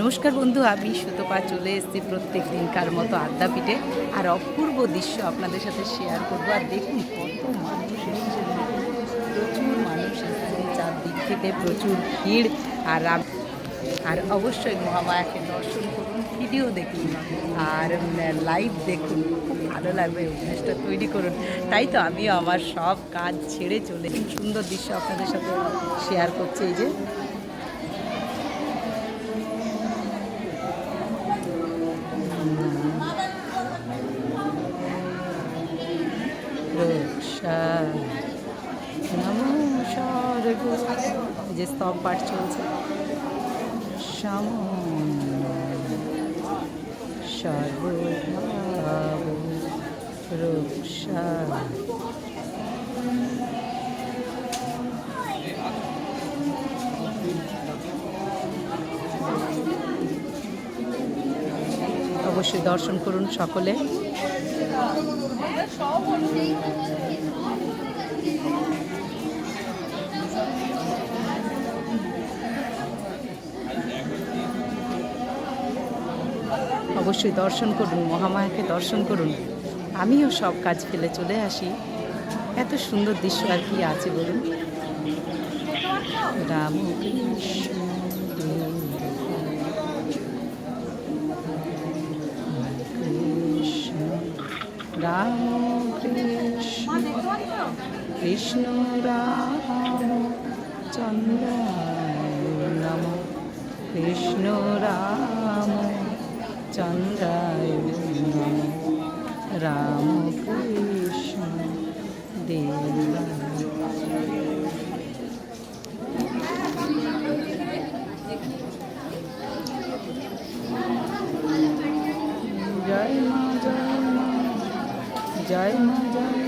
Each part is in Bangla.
নমস্কার বন্ধু, আমি সুতপা চলে এসেছি প্রত্যেক দিনকার মতো আড্ডা পিঠে। আর অপূর্ব দৃশ্য আপনাদের সাথে শেয়ার করব। আর দেখুন কত মানুষ প্রচুর মানুষ এসেছে। চারদিক থেকে প্রচুর ভিড়। আর আর অবশ্যই মহামায়াকে দর্শন করুন ভিডিও দেখুন। আর লাইভ দেখুন। খুব ভালো লাগবে অভ্যাসটা তৈরি করুন। তাই তো আমিও আমার সব কাজ ছেড়ে চলে সুন্দর দৃশ্য আপনাদের সাথে শেয়ার করছি। এই যে রক্ষা নমো স্বর্গ এই যে স্তব পাঠ চলছে। সম সর্বভাব রক্ষা অবশ্যই দর্শন করুন সকলে। অবশ্যই দর্শন করুন, মহামায়াকে দর্শন করুন। আমিও সব কাজ ফেলে চলে আসি। এত সুন্দর দৃশ্য আর কি আছে বলুন? রাম রাম কৃষ্ণ, রাম, চন্দ্রায় নম। কৃষ্ণ, রাম। চন্দ্রায় নম রাম কৃষ্ণ দেবা। জয় মা জয় মা জয় মা জয়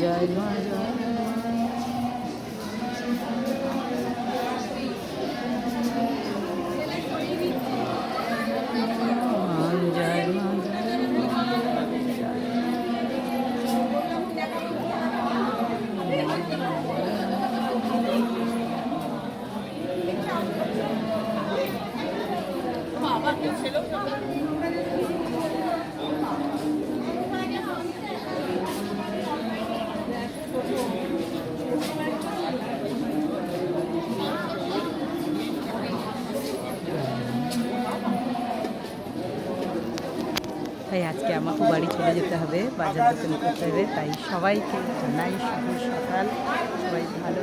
Jai Ma Jai Thank you. তাই আজকে আমাকে বাড়ি চলে যেতে হবে, বাজার দোকান করতে হবে, তাই সবাইকে জানাই শুভ সকাল। সবাই ভালো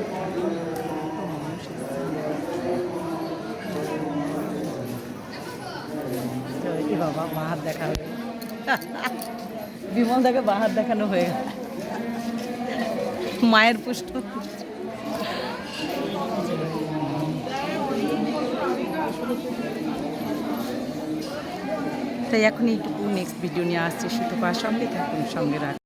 এ বাবা মা হাত দেখা হবে বিমল দাকে বা দেখানো হয়ে গেল। মায়ের পুষ্ট। তাই এখন এইটুকু। নেক্সট ভিডিও নিয়ে আসছি সুতপা সঙ্গে থাকুন সঙ্গে রাখ